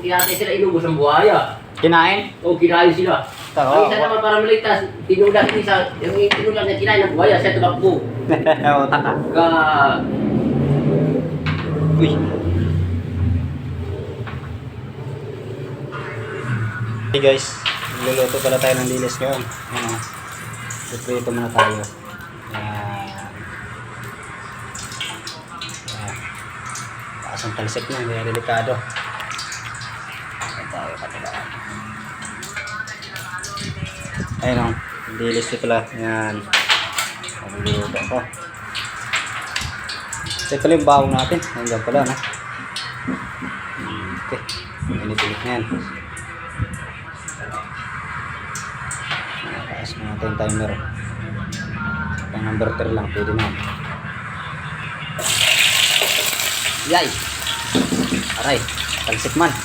kinatay sila, inubos ang buhaya. Kinain? O, kinain sila. Oo. Ang isa naman para maligtas, tinulak yung isa, yung tinulak niya kinain ng buhaya, siya tumakbo. Oo, taka. Ka, Uy. Hey guys, luluto pala tayo ng lilis ngayon. Ano, ito muna tayo. Yan. Yan. Taas ang talsik niya, kaya delikado. Ayun o, lilis ko pala. Yan. Magluluto ko. Ito pala yung bawang natin. Nandiyan pala, no? Okay. Init-init na yan. Nakaas na natin timer. Pang number 3 lang, pwede na. Yay! Aray, talsik man.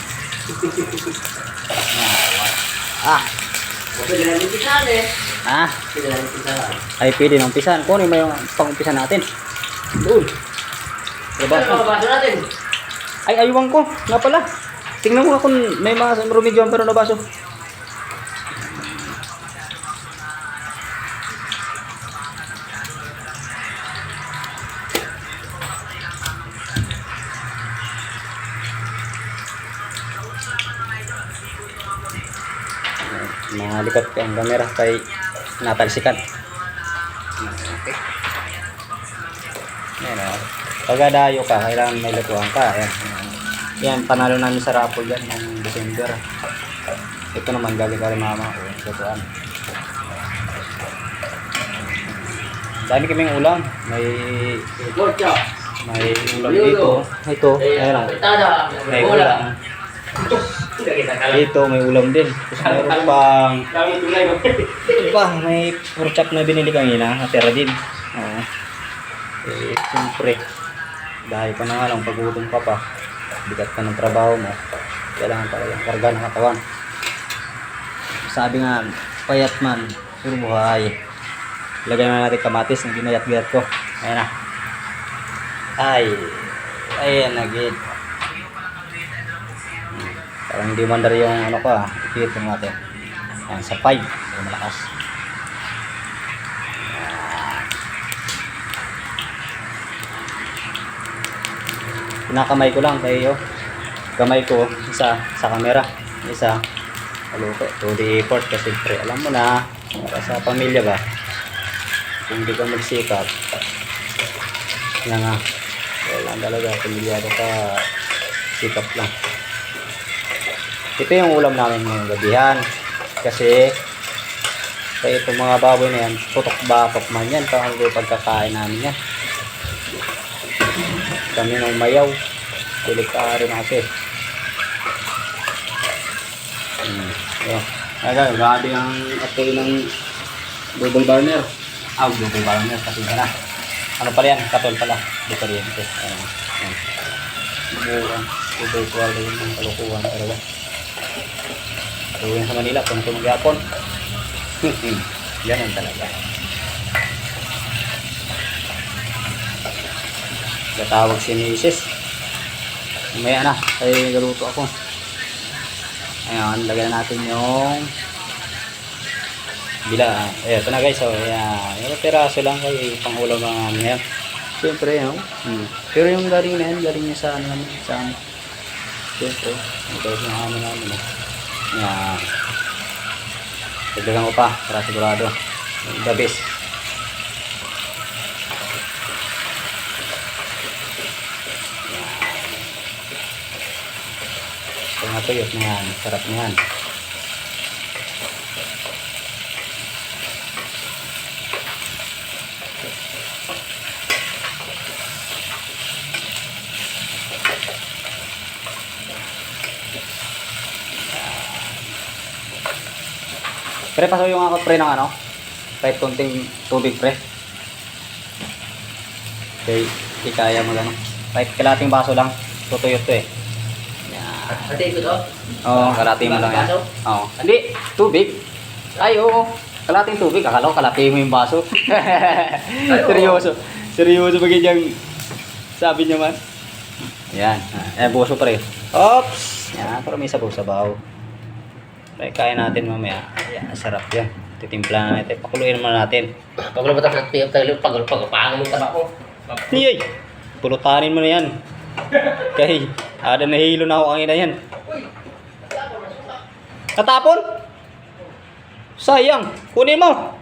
Ah, pwede na yung pisahan eh. ah, Pwede na yung pisahan. ay pwede na umpisan. Kung ano yung pang-umpisa natin. Doon. Diba? Ano ang baso natin? Ay, aywan ko. Nga pala. Tingnan mo nga kung may mga rumidyo pero na likot ko ang camera kay natalsikan. Okay. Yan o. Pag dayo ka, kailangan may lutuan ka. Ayan. Yan, panalo namin sa raffle yan ng December. Ito naman galing ka rin mama. O, lutuan. Dami kaming ulam. May may ulam dito. Ito, ayan o. Tada. May ulam. Dito, may ulam din. Tapos meron pang pa, may pork chop na binili kanina, natira din. Oo. Eh, siyempre, dahil pa na nga lang, pagutom ka pa, bigat ka ng trabaho mo, kailangan talaga karga ng katawan. Sabi nga, payat man, puro buhay. Lagyan na natin kamatis na ginayat-gayat ko. Ayan na. Ay, ayan na, gid. Parang hindi mandar yung ano ko ah, ikit natin. Ayan, sa 5. Ayan, malakas. Pinakamay ko lang kayo. Kamay ko, isa sa camera. Isa, kaluto. To the effort kasi pre, alam mo na, para sa pamilya ba, kung hindi ka magsikap, yan nga, wala talaga, pamilyado ka, sikap lang. Ito yung ulam namin ngayong gabihan. Kasi, kaya itong mga baboy na yan, putok bakok man yan, yung pagkakain namin yan. Kami ng mayaw, delikado na kasi. Hmm. Ayan. Kaya grabe ang apoy ng double burner. Ah, double burner, kasi na. Ano pala yan? Katol pala. Di kuryente. Ayan. Ayan. Buwan. Double quality ng kalukuhan talaga. Gawin sa Manila, punto magyapon. Ganun talaga. Natawag si Mrs. Mamaya na, ay galuto ako. Ayan, lagyan na natin yung bila. Eh, ito na guys, so, ayan. Yung peraso lang kay pangulam ng amin yan. Siyempre, no? Hmm. Pero yung galing na yan, galing niya sa ano naman, sa ano. Siyempre, ito yung amin namin, eh. Yan. Dagdagan ko pa para sigurado. The best. Ito nga tuyot na yan. Sarap na yan. Pre, paso yung ako pre ng ano? Kahit konting tubig pre. Okay, di kaya mo lang. Kahit kalating baso lang. Tutuyot to eh. Ate, ito to? Oo, kalating mo lang yan. Oo. Hindi, tubig. Ay, oo. Kalating tubig. Akala ko kalati mo yung baso. Seryoso. Seryoso ba ganyan? Sabi niya man. Yan. Eh, buso pre. Oops! Yan, para may sabaw-sabaw. Ay, kaya natin mamaya. Ayan, sarap yan. Titimpla na natin. Pakuluin naman natin. Pag wala ba tayo nagtiyap tayo, pag pag paang mo taba ko. Yay! Pulutanin mo na yan. Kay, ada nahihilo na ako kanina yan. Natapon? Sayang. Kunin mo.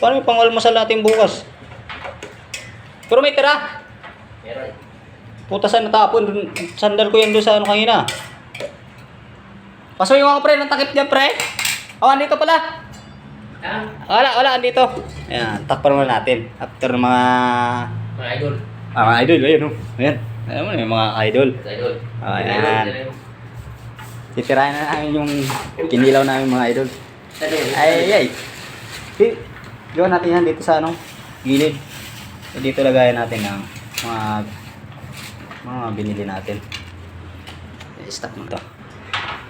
Paano yung pang-almusal natin bukas? Pero may tira. Meron. Putasan natapon. Dun- Sandal ko yan doon sa ano kanina. Paso yung mga pre ng takip dyan pre. Oh, andito pala. Wala, wala, andito. Ayan, takpan muna natin. After ng mga Mga idol. Ah, mga idol, ayun oh. Ayan. Alam mo na yung mga idol. Mga idol. Ah, yan. Titirahin na namin yung kinilaw namin mga idol. Ay, ay, ay. Di, gawa natin yan dito sa ano, gilid. So, dito lagayan natin ng mga mga binili natin. I-stop mo to.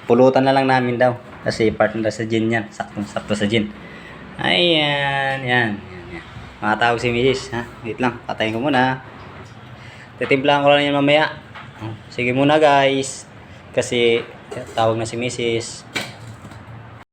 Pulutan na lang namin daw. Kasi partner sa gin yan. Saktong-sakto sa gin. Ayan, yan. Mga tawag si Mrs. Ha? Wait lang, patayin ko muna. Titimplahan ko lang yan mamaya. Sige muna guys. Kasi tawag na si Mrs.